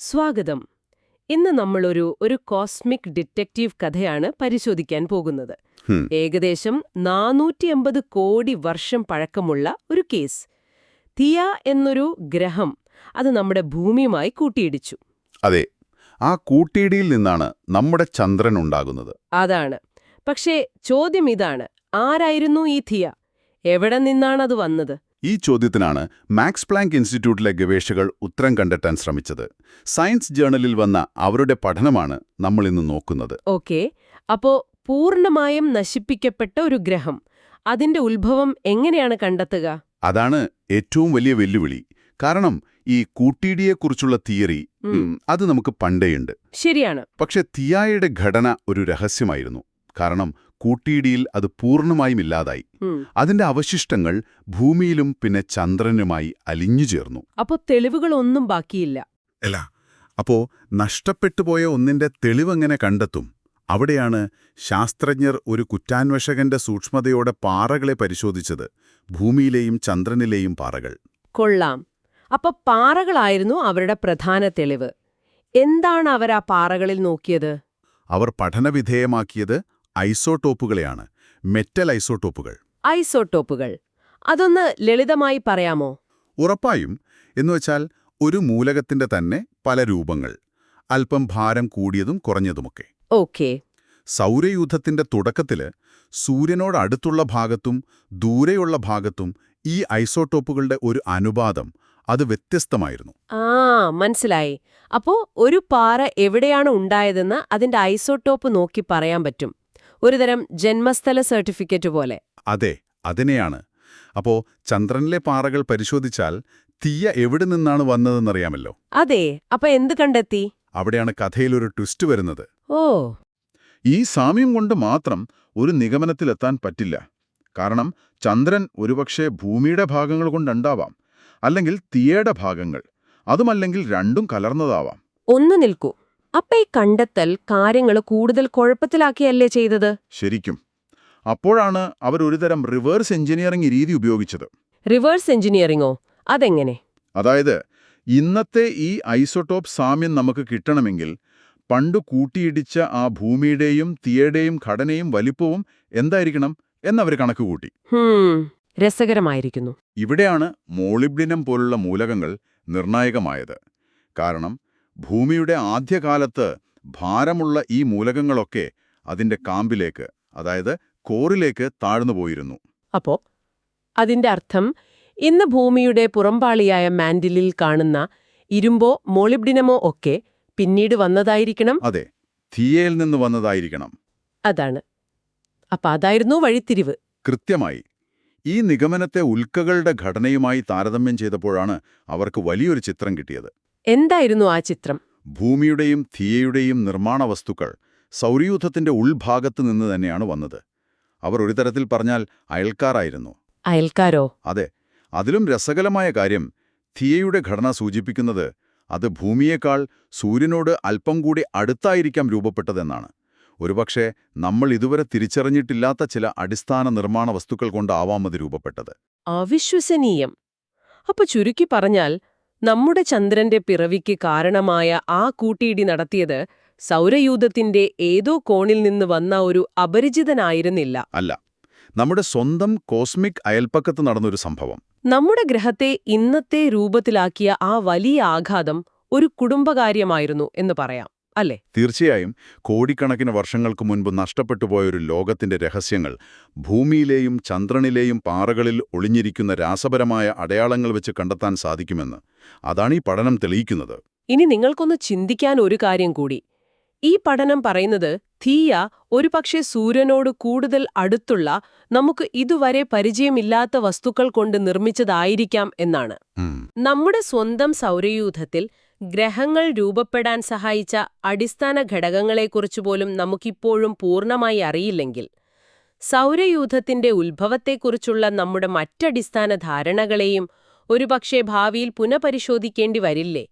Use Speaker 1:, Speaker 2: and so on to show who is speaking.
Speaker 1: സ്വാഗതം. ഇന്ന് നമ്മളൊരു ഒരു കോസ്മിക് ഡിറ്റക്റ്റീവ് കഥയാണ് പരിശോധിക്കാൻ പോകുന്നത്. ഏകദേശം നാനൂറ്റി അമ്പത് കോടി വർഷം പഴക്കമുള്ള ഒരു കേസ്. തിയ എന്നൊരു ഗ്രഹം അത് നമ്മുടെ ഭൂമിയുമായി കൂട്ടിയിടിച്ചു.
Speaker 2: അതെ ആ കൂട്ടിയിടിയിൽ നിന്നാണ് നമ്മുടെ ചന്ദ്രൻ ഉണ്ടാകുന്നത്.
Speaker 1: അതാണ്. പക്ഷേ ചോദ്യം ഇതാണ് ആരായിരുന്നു ഈ തിയ? എവിടെ നിന്നാണത് വന്നത്?
Speaker 2: ഈ ചോദ്യത്തിനാണ് മാക്സ് പ്ലാങ്ക് ഇൻസ്റ്റിറ്റ്യൂട്ടിലെ ഗവേഷകർ ഉത്തരം കണ്ടെത്താൻ ശ്രമിച്ചത്. സയൻസ് ജേണലിൽ വന്ന അവരുടെ പഠനമാണ് നമ്മൾ ഇന്ന് നോക്കുന്നത്.
Speaker 1: ഓക്കെ. അപ്പോ പൂർണമായും നശിപ്പിക്കപ്പെട്ട ഒരു ഗ്രഹം അതിന്റെ ഉത്ഭവം എങ്ങനെയാണ് കണ്ടെത്തുക?
Speaker 2: അതാണ് ഏറ്റവും വലിയ വെല്ലുവിളി. കാരണം ഈ കൂട്ടിയിടിയെക്കുറിച്ചുള്ള തിയറി അത് നമുക്ക് പണ്ടേയുണ്ട്.
Speaker 1: ശരിയാണ്.
Speaker 2: പക്ഷെ തിയായയുടെ ഘടന ഒരു രഹസ്യമായിരുന്നു. കാരണം കൂട്ടിയിടിയിൽ അത് പൂർണമായും ഇല്ലാതായി. അതിന്റെ അവശിഷ്ടങ്ങൾ ഭൂമിയിലും പിന്നെ ചന്ദ്രനുമായി അലിഞ്ഞു അലിഞ്ഞുചേർന്നു
Speaker 1: അപ്പോ തെളിവുകളൊന്നും ബാക്കിയില്ല.
Speaker 2: അല്ല അപ്പോ നഷ്ടപ്പെട്ടുപോയ ഒന്നിന്റെ തെളിവെങ്ങനെ കണ്ടെത്തും? അവിടെയാണ് ശാസ്ത്രജ്ഞർ ഒരു കുറ്റാന്വേഷകന്റെ സൂക്ഷ്മതയോടെ പാറകളെ പരിശോധിച്ചത് ഭൂമിയിലെയും ചന്ദ്രനിലെയും പാറകൾ.
Speaker 1: കൊള്ളാം. അപ്പൊ പാറകളായിരുന്നു അവരുടെ പ്രധാന തെളിവ്. എന്താണ് അവർ ആ പാറകളിൽ നോക്കിയത്?
Speaker 2: അവർ പഠനവിധേയമാക്കിയത് ഐസോട്ടോപ്പുകളെയാണ് മെറ്റൽ ഐസോടോപ്പുകൾ.
Speaker 1: ഐസോടോപ്പുകൾ. അതൊന്ന് ലളിതമായി പറയാമോ?
Speaker 2: ഉറപ്പായും എന്നുവെച്ചാൽ ഒരു മൂലകത്തിന്റെ തന്നെ പല രൂപങ്ങൾ അല്പം ഭാരം കൂടിയതും കുറഞ്ഞതുമൊക്കെ.
Speaker 1: ഓക്കെ.
Speaker 2: സൗരയൂഥത്തിന്റെ തുടക്കത്തിൽ സൂര്യനോടടുത്തുള്ള ഭാഗത്തും ദൂരെയുള്ള ഭാഗത്തും ഈ ഐസോടോപ്പുകളുടെ ഒരു അനുപാതം അത് വ്യത്യസ്തമായിരുന്നു.
Speaker 1: ആ മനസ്സിലായി. അപ്പോ ഒരു പാറ എവിടെയാണ് ഉണ്ടായതെന്ന് അതിന്റെ ഐസോടോപ്പ് നോക്കി പറയാൻ പറ്റും. ഒരുതരം ജന്മസ്ഥല സർട്ടിഫിക്കറ്റ് പോലെ.
Speaker 2: അതെ അതിനെയാണ്. അപ്പോ ചന്ദ്രനിലെ പാറകൾ പരിശോധിച്ചാൽ തീയ എവിടെ നിന്നാണ് വന്നതെന്നറിയാമല്ലോ.
Speaker 1: അതെ അപ്പൊ എന്ത് കണ്ടെത്തി?
Speaker 2: അവിടെയാണ് കഥയിൽ ഒരു ട്വിസ്റ്റ് വരുന്നത്.
Speaker 1: ഓ.
Speaker 2: ഈ സാമ്യം കൊണ്ട് മാത്രം ഒരു നിഗമനത്തിലെത്താൻ പറ്റില്ല. കാരണം ചന്ദ്രൻ ഒരുപക്ഷെ ഭൂമിയുടെ ഭാഗങ്ങൾ കൊണ്ടുണ്ടാവാം അല്ലെങ്കിൽ തീയയുടെ ഭാഗങ്ങൾ അതുമല്ലെങ്കിൽ രണ്ടും കലർന്നതാവാം.
Speaker 1: ഒന്ന് നിൽക്കൂ. അപ്പൊ ഈ കണ്ടെത്തൽ കാര്യങ്ങൾ കൂടുതൽ കുഴപ്പത്തിലാക്കിയല്ലേ ചെയ്തത്?
Speaker 2: ശരിക്കും. അപ്പോഴാണ് അവർ ഒരുതരം റിവേഴ്സ് എഞ്ചിനീയറിംഗ് രീതി ഉപയോഗിച്ചത്.
Speaker 1: റിവേഴ്സ് എഞ്ചിനീയറിംഗോ അതെങ്ങനെ?
Speaker 2: അതായത് ഇന്നത്തെ ഈ ഐസോട്ടോപ്പ് സാമ്യം നമുക്ക് കിട്ടണമെങ്കിൽ പണ്ട് കൂട്ടിയിടിച്ച ആ ഭൂമിയുടെയും തീയയുടെയും ഘടനയും വലിപ്പവും എന്തായിരിക്കണം എന്നവർ കണക്കുകൂട്ടി.
Speaker 1: രസകരമായിരിക്കുന്നു.
Speaker 2: ഇവിടെയാണ് മോളിബ്ഡിനം പോലുള്ള മൂലകങ്ങൾ നിർണായകമായത്. കാരണം ഭൂമിയുടെ ആദ്യകാലത്ത് ഭാരമുള്ള ഈ മൂലകങ്ങളൊക്കെ അതിന്റെ കാമ്പിലേക്ക് അതായത് കോറിലേക്ക് താഴ്ന്നുപോയിരുന്നു
Speaker 1: അപ്പോ അതിന്റെ അർത്ഥം ഇന്ന് ഭൂമിയുടെ പുറംപാളിയായ മാൻഡിലിൽ കാണുന്ന ഇരുമ്പോ മോളിബ്ഡിനമോ ഒക്കെ പിന്നീട് വന്നതായിരിക്കണം?
Speaker 2: അതെ തീയയിൽ നിന്ന് വന്നതായിരിക്കണം.
Speaker 1: അതാണ്. അപ്പൊ അതായിരുന്നു വഴിത്തിരിവ്.
Speaker 2: കൃത്യമായി. ഈ നിഗമനത്തെ ഉൽക്കകളുടെ ഘടനയുമായി താരതമ്യം ചെയ്തപ്പോഴാണ് അവർക്ക് വലിയൊരു ചിത്രം കിട്ടിയത്.
Speaker 1: എന്തായിരുന്നു ആ ചിത്രം?
Speaker 2: ഭൂമിയുടെയും തീയയുടെയും നിർമ്മാണ വസ്തുക്കൾ സൗരയൂഥത്തിന്റെ ഉൾഭാഗത്ത് നിന്ന് തന്നെയാണ് വന്നത്. അവർ ഒരു തരത്തിൽ പറഞ്ഞാൽ അയൽക്കാരായിരുന്നു.
Speaker 1: അയൽക്കാരോ?
Speaker 2: അതെ അതിലും രസകരമായ കാര്യം തീയയുടെ ഘടന സൂചിപ്പിക്കുന്നത് അത് ഭൂമിയേക്കാൾ സൂര്യനോട് അല്പം കൂടി അടുത്തായിരിക്കാം രൂപപ്പെട്ടതെന്നാണ്. ഒരുപക്ഷെ നമ്മൾ ഇതുവരെ തിരിച്ചറിഞ്ഞിട്ടില്ലാത്ത ചില അടിസ്ഥാന നിർമ്മാണ വസ്തുക്കൾ കൊണ്ടാവാമത് രൂപപ്പെട്ടത്.
Speaker 1: അവിശ്വസനീയം. അപ്പൊ ചുരുക്കി പറഞ്ഞാൽ നമ്മുടെ ചന്ദ്രന്റെ പിറവിക്ക് കാരണമായ ആ കൂട്ടിയിടി നടത്തിയത് സൗരയൂഥത്തിന്റെ ഏതോ കോണിൽ നിന്ന് വന്ന ഒരു അപരിചിതനായിരുന്നില്ല.
Speaker 2: അല്ല നമ്മുടെ സ്വന്തം കോസ്മിക് അയൽപ്പക്കത്ത് നടന്നൊരു സംഭവം.
Speaker 1: നമ്മുടെ ഗ്രഹത്തെ ഇന്നത്തെ രൂപത്തിലാക്കിയ ആ വലിയ ആഘാതം ഒരു കുടുംബകാര്യമായിരുന്നു എന്ന് പറയാം. അല്ലേ?
Speaker 2: തീർച്ചയായും. കോടിക്കണക്കിന് വർഷങ്ങൾക്ക് മുൻപ് നഷ്ടപ്പെട്ടുപോയ ഒരു ലോകത്തിന്റെ രഹസ്യങ്ങൾ ഭൂമിയിലെയും ചന്ദ്രനിലെയും പാറകളിൽ ഒളിഞ്ഞിരിക്കുന്ന രാസപരമായ അടയാളങ്ങൾ വെച്ച് കണ്ടെത്താൻ സാധിക്കുമെന്ന്. അതാണ് ഈ പഠനം തെളിയിക്കുന്നത്.
Speaker 1: ഇനി നിങ്ങൾക്കൊന്ന് ചിന്തിക്കാൻ ഒരു കാര്യം കൂടി. ഈ പഠനം പറയുന്നത് തീയ ഒരുപക്ഷെ സൂര്യനോട് കൂടുതൽ അടുത്തുള്ള നമുക്ക് ഇതുവരെ പരിചയമില്ലാത്ത വസ്തുക്കൾ കൊണ്ട് നിർമ്മിച്ചതായിരിക്കാം എന്നാണ്. നമ്മുടെ സ്വന്തം സൗരയൂഥത്തിൽ ഗ്രഹങ്ങൾ രൂപപ്പെടാൻ സഹായിച്ച അടിസ്ഥാന ഘടകങ്ങളെക്കുറിച്ച് പോലും നമുക്കിപ്പോഴും പൂർണമായി അറിയില്ലെങ്കിൽ സൗരയൂഥത്തിന്റെ ഉത്ഭവത്തെക്കുറിച്ചുള്ള നമ്മുടെ മറ്റടിസ്ഥാന ധാരണകളെയും ഒരുപക്ഷെ ഭാവിയിൽ പുനഃപരിശോധിക്കേണ്ടി വരില്ലേ?